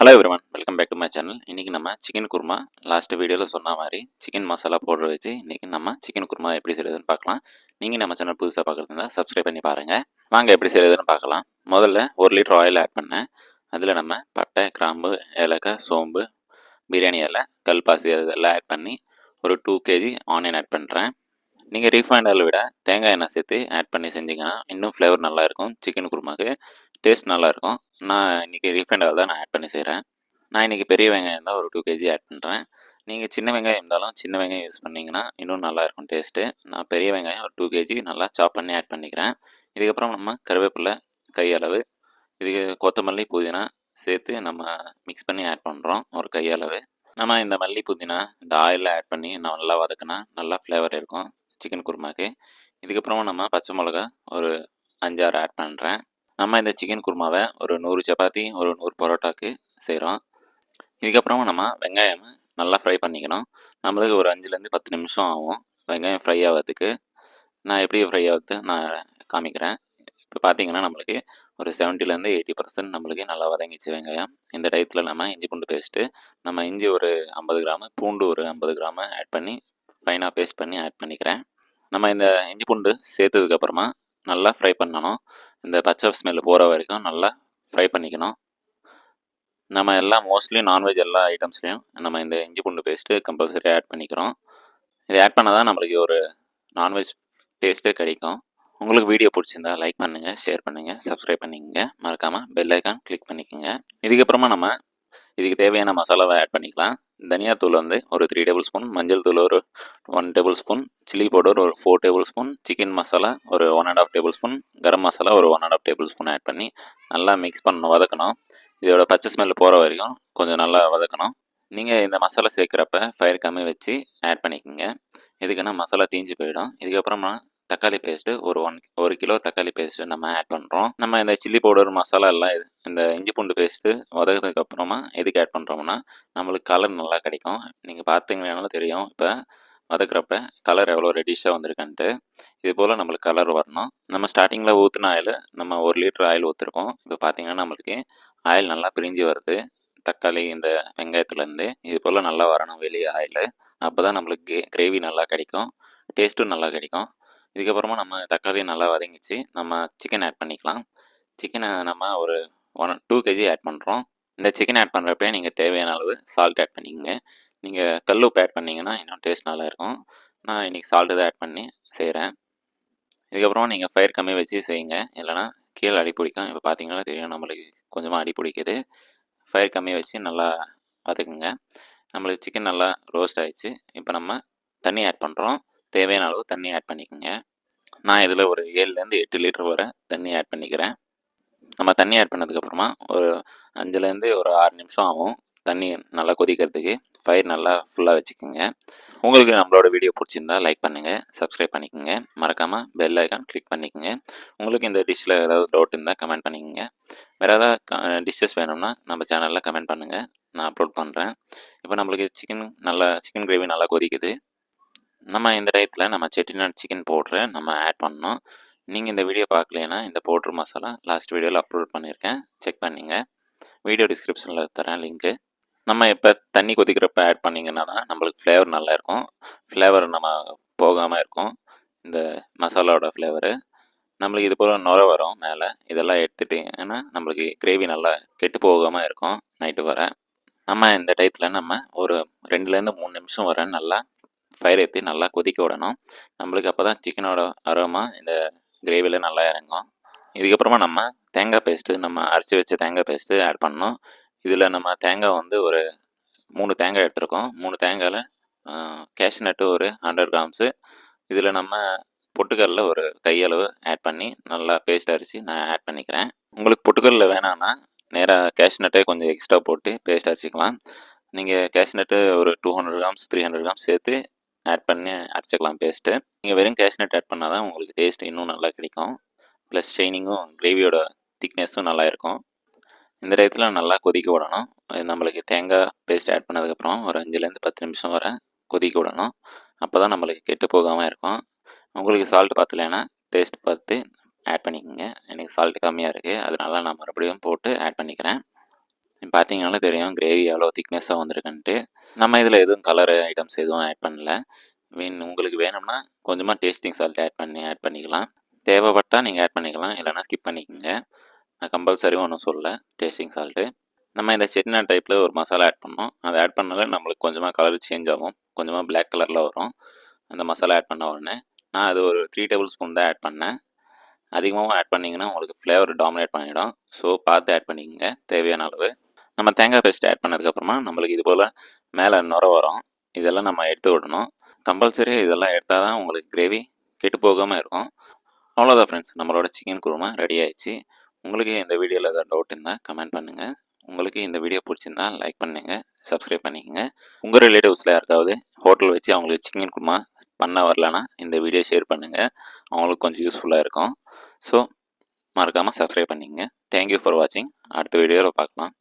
Hello everyone welcome back to my channel இன்றைக்கி நம்ம chicken kurma last வீடியோவில் சொன்ன மாதிரி சிக்கன் மசாலா பவுடர் வச்சு இன்றைக்கி நம்ம சிக்கன் குருமா எப்படி செய்யுதுன்னு பார்க்கலாம். நீங்கள் நம்ம சேனல் புதுசாக பார்க்குறதுனா சப்ஸ்கிரைப் பண்ணி பாருங்கள் வாங்க எப்படி செய்யுதுன்னு பார்க்கலாம். முதல்ல ஒரு லிட்டர் ஆயில் ஆட் பண்ணேன். அதில் நம்ம பட்டை கிராம்பு ஏலக்காய் சோம்பு பிரியாணி இலை கல்பாசி அதெல்லாம் ஆட் பண்ணி ஒரு டூ கேஜி ஆனியன் ஆட் பண்ணுறேன் நீங்கள் ரீஃபைண்ட் ஆயில் விட தேங்காய் எண்ணெய் சேர்த்து ஆட் பண்ணி செஞ்சிங்கன்னா இன்னும் ஃப்ளேவர் நல்லாயிருக்கும் சிக்கன் குருமாவுக்கு டேஸ்ட் நல்லாயிருக்கும் நான் இன்றைக்கி ரீஃபைண்ட் ஆயில் தான் நான் ஆட் பண்ணி செய்கிறேன் நான் இன்றைக்கி பெரிய வெங்காயம் தான் ஒரு டூ கேஜி ஆட் பண்ணுறேன் நீங்கள் சின்ன வெங்காயம் இருந்தாலும் சின்ன வெங்காயம் யூஸ் பண்ணிங்கன்னா இன்னும் நல்லாயிருக்கும் டேஸ்ட்டு நான் பெரிய வெங்காயம் ஒரு டூ கேஜி நல்லா சாப் பண்ணி ஆட் பண்ணிக்கிறேன். இதுக்கப்புறம் நம்ம கருவேப்பிலை கையளவு இதுக்கு கொத்தமல்லி புதினா சேர்த்து நம்ம மிக்ஸ் பண்ணி ஆட் பண்ணுறோம் ஒரு கையளவு நம்ம இந்த மல்லி புதினா இந்த ஆயிலில் ஆட் பண்ணி நல்லா வதக்கினா நல்லா ஃப்ளேவர் இருக்கும். சிக்கன் குருமாக்கு. இதுக்கப்புறமா நம்ம பச்சை மிளகா ஒரு அஞ்சாறு ஆட் பண்ணுறேன் நம்ம இந்த சிக்கன் குருமாவை ஒரு நூறு சப்பாத்தி ஒரு நூறு பரோட்டாக்கு செய்கிறோம் இதுக்கப்புறமா நம்ம வெங்காயம் நல்லா ஃப்ரை பண்ணிக்கணும். நம்மளுக்கு ஒரு அஞ்சுலேருந்து பத்து நிமிஷம் ஆகும். வெங்காயம் ஃப்ரை ஆகிறதுக்கு நான் எப்படி ஃப்ரை ஆகுது நான் காமிக்கிறேன். இப்போ பார்த்தீங்கன்னா நம்மளுக்கு ஒரு செவன்ட்டிலேருந்து எயிட்டி பர்சன்ட் நம்மளுக்கு நல்லா வதங்கிச்சு வெங்காயம். இந்த டயத்தில் நம்ம இஞ்சி பூண்டு பேஸ்ட்டு நம்ம இஞ்சி ஒரு ஐம்பது கிராமு பூண்டு ஒரு ஐம்பது கிராமு ஆட் பண்ணி ஃபைனாக பேஸ்ட் பண்ணி ஆட் பண்ணிக்கிறேன். நம்ம இந்த இஞ்சி பூண்டு சேர்த்ததுக்கப்புறமா நல்லா ஃப்ரை பண்ணணும். இந்த பச்சை ஸ்மெல் போகிற வரைக்கும் நல்லா ஃப்ரை பண்ணிக்கணும். நம்ம எல்லாம் மோஸ்ட்லி நான்வெஜ் எல்லா ஐட்டம்ஸ்லேயும் நம்ம இந்த இஞ்சி பூண்டு பேஸ்ட்டு கம்பல்சரி ஆட் பண்ணிக்கிறோம். இது ஆட் பண்ணால் தான் நம்மளுக்கு ஒரு நான்வெஜ் டேஸ்ட்டே கிடைக்கும். உங்களுக்கு வீடியோ பிடிச்சிருந்தா லைக் பண்ணுங்கள் ஷேர் பண்ணுங்கள் சப்ஸ்கிரைப் பண்ணிக்கோங்க. மறக்காமல் பெல் ஐக்கான் கிளிக் பண்ணிக்கோங்க. இதுக்கப்புறமா நம்ம இதுக்கு தேவையான மசாலாவை ஆட் பண்ணிக்கலாம். தனியாத்தூள் வந்து ஒரு த்ரீ டேபிள் ஸ்பூன் மஞ்சள் தூள் ஒரு one tablespoon chilli powder ஒரு four tablespoon chicken masala ஒரு one and half tablespoon garam masala ஒரு one and half tablespoon add பண்ணி நல்லா மிக்ஸ் பண்ணணும் வதக்கணும். இதோட பச்சை ஸ்மெல் போகிற வரைக்கும் கொஞ்சம் நல்லா வதக்கணும். நீங்கள் இந்த மசாலா சேர்க்குறப்ப ஃபயர் கம்மி வச்சு ஆட் பண்ணிக்கோங்க. இதுக்குன்னா மசாலா தீஞ்சு போயிடும். இதுக்கப்புறமா தக்காளி பேஸ்ட்டு ஒரு ஒன் ஒரு கிலோ தக்காளி பேஸ்ட்டு நம்ம ஆட் பண்ணுறோம் நம்ம இந்த சில்லி பவுடர் மசாலா எல்லாம் இது இந்த இஞ்சி பூண்டு பேஸ்ட்டு வதக்கிறதுக்கு அப்புறமா எதுக்கு ஆட் பண்ணுறோம்னா நம்மளுக்கு கலர் நல்லா கிடைக்கும். நீங்கள் பார்த்தீங்கன்னாலும் தெரியும். இப்போ வதக்குறப்ப கலர் எவ்வளோ ரெடிஷாக வந்திருக்குன்ட்டு. இது போல் நம்மளுக்கு கலர் வரணும். நம்ம ஸ்டார்டிங்கில் ஊற்றின ஆயில் நம்ம ஒரு லிட்டர் ஆயில் ஊற்றிருக்கோம் இப்போ பார்த்தீங்கன்னா நம்மளுக்கு ஆயில் நல்லா பிரிஞ்சு வருது. தக்காளி இந்த வெங்காயத்துலேருந்து இது போல் நல்லா வரணும் வெளியே ஆயில் அப்போ தான் நம்மளுக்கு கிரேவி நல்லா கிடைக்கும். டேஸ்ட்டும் நல்லா கிடைக்கும். இதுக்கப்புறமா நம்ம தக்காளியை நல்லா வதங்கிச்சு நம்ம சிக்கன் ஆட் பண்ணிக்கலாம். சிக்கனை நம்ம ஒரு ஒன் டூ கேஜி ஆட் பண்ணுறோம் இந்த சிக்கன் ஆட் பண்ணுறப்பே நீங்கள் தேவையான அளவு சால்ட் ஆட் பண்ணிக்கோங்க. நீங்கள் கல் உப்பு ஆட் பண்ணிங்கன்னா இன்னும் டேஸ்ட் நல்லா இருக்கும். நான் இன்றைக்கி சால்ட்டு தான் ஆட் பண்ணி செய்கிறேன் இதுக்கப்புறமா நீங்கள் ஃபயர் கம்மி வச்சு செய்யுங்க. இல்லைனா கீழே அடி பிடிக்கும். இப்போ பார்த்தீங்கன்னா தெரியும் நம்மளுக்கு கொஞ்சமாக அடி பிடிக்குது. ஃபயர் கம்மி வச்சு நல்லா வதக்குங்க. நம்மளுக்கு சிக்கன் நல்லா ரோஸ்ட் ஆகிடுச்சு இப்போ நம்ம தண்ணி ஆட் பண்ணுறோம் தேவையான அளவு தண்ணி ஆட் பண்ணிக்கோங்க. நான் இதில் ஒரு ஏழுலேருந்து எட்டு லிட்டர் வரை தண்ணி ஆட் பண்ணிக்கிறேன். நம்ம தண்ணி ஆட் பண்ணதுக்கப்புறமா ஒரு அஞ்சுலேருந்து ஒரு ஆறு நிமிஷம் ஆகும் தண்ணி நல்லா கொதிக்கிறதுக்கு. ஃபயர் நல்லா ஃபுல்லாக வச்சுக்கோங்க. உங்களுக்கு நம்மளோட வீடியோ பிடிச்சிருந்தா லைக் பண்ணுங்கள் சப்ஸ்கிரைப் பண்ணிக்கோங்க. மறக்காமல் பெல் ஐக்கான் கிளிக் பண்ணிக்கோங்க. உங்களுக்கு இந்த டிஷ்ஷில் ஏதாவது டவுட் இருந்தால் கமெண்ட் பண்ணிக்கோங்க. வேறு ஏதாவது டிஷ்ஷஸ் வேணும்னா நம்ம சேனலில் கமெண்ட் பண்ணுங்கள் நான் அப்லோட் பண்ணுறேன் இப்போ நம்மளுக்கு சிக்கன் நல்லா சிக்கன் கிரேவி நல்லா கொதிக்குது. நம்ம இந்த டயத்தில் நம்ம செட்டிநாடு சிக்கன் பவுட்ரு நம்ம ஆட் பண்ணோம் நீங்கள் இந்த வீடியோ பார்க்கலனா இந்த பவுட்ரு மசாலா லாஸ்ட் வீடியோவில் அப்லோட் பண்ணியிருக்கேன் செக் பண்ணிங்க. வீடியோ டிஸ்கிரிப்ஷனில் தரேன் லிங்க்கு நம்ம இப்போ தண்ணி கொதிக்கிறப்ப ஆட் பண்ணிங்கன்னா தான் நம்மளுக்கு ஃப்ளேவர் நல்லா இருக்கும். ஃப்ளேவர் நம்ம போகாமல் இருக்கும். இந்த மசாலாவோட ஃப்ளேவரு நம்மளுக்கு இது போல் நுர வரும் மேலே. இதெல்லாம் எடுத்துட்டிங்கன்னா நம்மளுக்கு கிரேவி நல்லா கெட்டு போகாமல் இருக்கும். நைட்டு வர. நம்ம இந்த டயத்தில் நம்ம ஒரு ரெண்டுலேருந்து மூணு நிமிஷம் வர நல்லா ஃபயர் ஏற்றி நல்லா கொதிக்க விடணும். நம்மளுக்கு அப்போ தான் சிக்கனோட அரோமா இந்த கிரேவியில் நல்லா இறங்கும். இதுக்கப்புறமா நம்ம தேங்காய் பேஸ்ட்டு நம்ம அரைச்சி வச்ச தேங்காய் பேஸ்ட்டு ஆட் பண்ணோம் இதில் நம்ம தேங்காய் வந்து ஒரு மூணு தேங்காய் எடுத்திருக்கோம். மூணு தேங்காயில் கேஷ்நட்டு ஒரு ஹண்ட்ரட் கிராம்ஸு இதில் நம்ம பொட்டுக்கல்ல ஒரு கையளவு ஆட் பண்ணி நல்லா பேஸ்ட் அரிசி நான் ஆட் பண்ணிக்கிறேன். உங்களுக்கு பொட்டுக்கல்ல வேணான்னா நேராக கேஷ்நட்டே கொஞ்சம் எக்ஸ்ட்ரா போட்டு பேஸ்ட் அரிசிக்கலாம். நீங்கள் கேஷ்நட்டு ஒரு two hundred grams three hundred grams சேர்த்து ஆட் பண்ணி அரைச்சிக்கலாம் பேஸ்ட்டு நீங்கள் வெறும் கேஷ்நட் ஆட் பண்ணால் தான் உங்களுக்கு டேஸ்ட் இன்னும் நல்லா கிடைக்கும். ப்ளஸ் ஷைனிங்கும் கிரேவியோட திக்னஸும் நல்லா இருக்கும். இந்த டயத்தில் நல்லா கொதிக்க விடணும். நம்மளுக்கு தேங்காய் பேஸ்ட் ஆட் பண்ணதுக்கப்புறம் ஒரு அஞ்சுலேருந்து பத்து நிமிஷம் வர கொதிக்க விடணும். அப்போ தான் நம்மளுக்கு கெட்டு போகாமல் இருக்கும். உங்களுக்கு சால்ட் பார்த்துலன்னா டேஸ்ட் பார்த்து ஆட் பண்ணிக்கோங்க. எனக்கு சால்ட் கம்மியாக இருக்குது அதனால நான் மறுபடியும் போட்டு ஆட் பண்ணிக்கிறேன். பார்த்தீங்கனாலே தெரியும் கிரேவி எவ்வளோ திக்னஸாக வந்திருக்குன்ட்டு. நம்ம இதில் எதுவும் கலர் ஐட்டம்ஸ் எதுவும் ஆட் பண்ணல. மீன் உங்களுக்கு வேணும்னா கொஞ்சமாக டேஸ்டிங் சால்ட் ஆட் பண்ணி ஆட் பண்ணிக்கலாம். தேவைப்பட்டால் நீங்கள் ஆட் பண்ணிக்கலாம். இல்லைனா ஸ்கிப் பண்ணிக்கோங்க. நான் கம்பல்சரி ஒன்றும் சொல்லலை. டேஸ்டிங் சால்ட்டு நம்ம இந்த செட்னா டைப்பில் ஒரு மசாலா ஆட் பண்ணோம். அதை ஆட் பண்ணாலே நம்மளுக்கு கொஞ்சமாக கலர் சேஞ்ச் ஆகும். கொஞ்சமாக பிளாக் கலரில் வரும். அந்த மசாலா ஆட் பண்ண உடனே நான் அது ஒரு த்ரீ டேபிள் ஸ்பூன் தான் ஆட் பண்ணேன். அதிகமாகவும் ஆட் பண்ணிங்கன்னா உங்களுக்கு ஃப்ளேவர் டாமினேட் பண்ணிவிடும் ஸோ பார்த்து ஆட் பண்ணிக்கோங்க. தேவையான அளவு. நம்ம தேங்காய் பேஸ்ட் ஆட் பண்ணதுக்கப்புறமா நம்மளுக்கு இது போல் மேலே நுர வரும். இதெல்லாம் நம்ம எடுத்து விடணும். கம்பல்சரியாக இதெல்லாம் எடுத்தால் தான் உங்களுக்கு கிரேவி கெட்டு போகாமல் இருக்கும். அவ்வளோதான் ஃப்ரெண்ட்ஸ் நம்மளோட சிக்கன் குருமா ரெடி ஆயிடுச்சு. உங்களுக்கு இந்த வீடியோவில் ஏதாவது டவுட் இருந்தால் கமெண்ட் பண்ணுங்கள் உங்களுக்கு இந்த வீடியோ பிடிச்சிருந்தா லைக் பண்ணுங்கள் சப்ஸ்கிரைப் பண்ணிக்கோங்க. உங்கள் ரிலேட்டிவ்ஸில் யாருக்காவது ஹோட்டல் வச்சு அவங்களுக்கு சிக்கன் குருமா பண்ண வரலனா இந்த வீடியோ ஷேர் பண்ணுங்கள் அவங்களுக்கு கொஞ்சம் யூஸ்ஃபுல்லாக இருக்கும். ஸோ மறக்காமல் சப்ஸ்கிரைப் பண்ணிக்கங்க. தேங்க்யூ ஃபார் வாட்சிங் அடுத்த வீடியோவில் பார்க்கலாம்.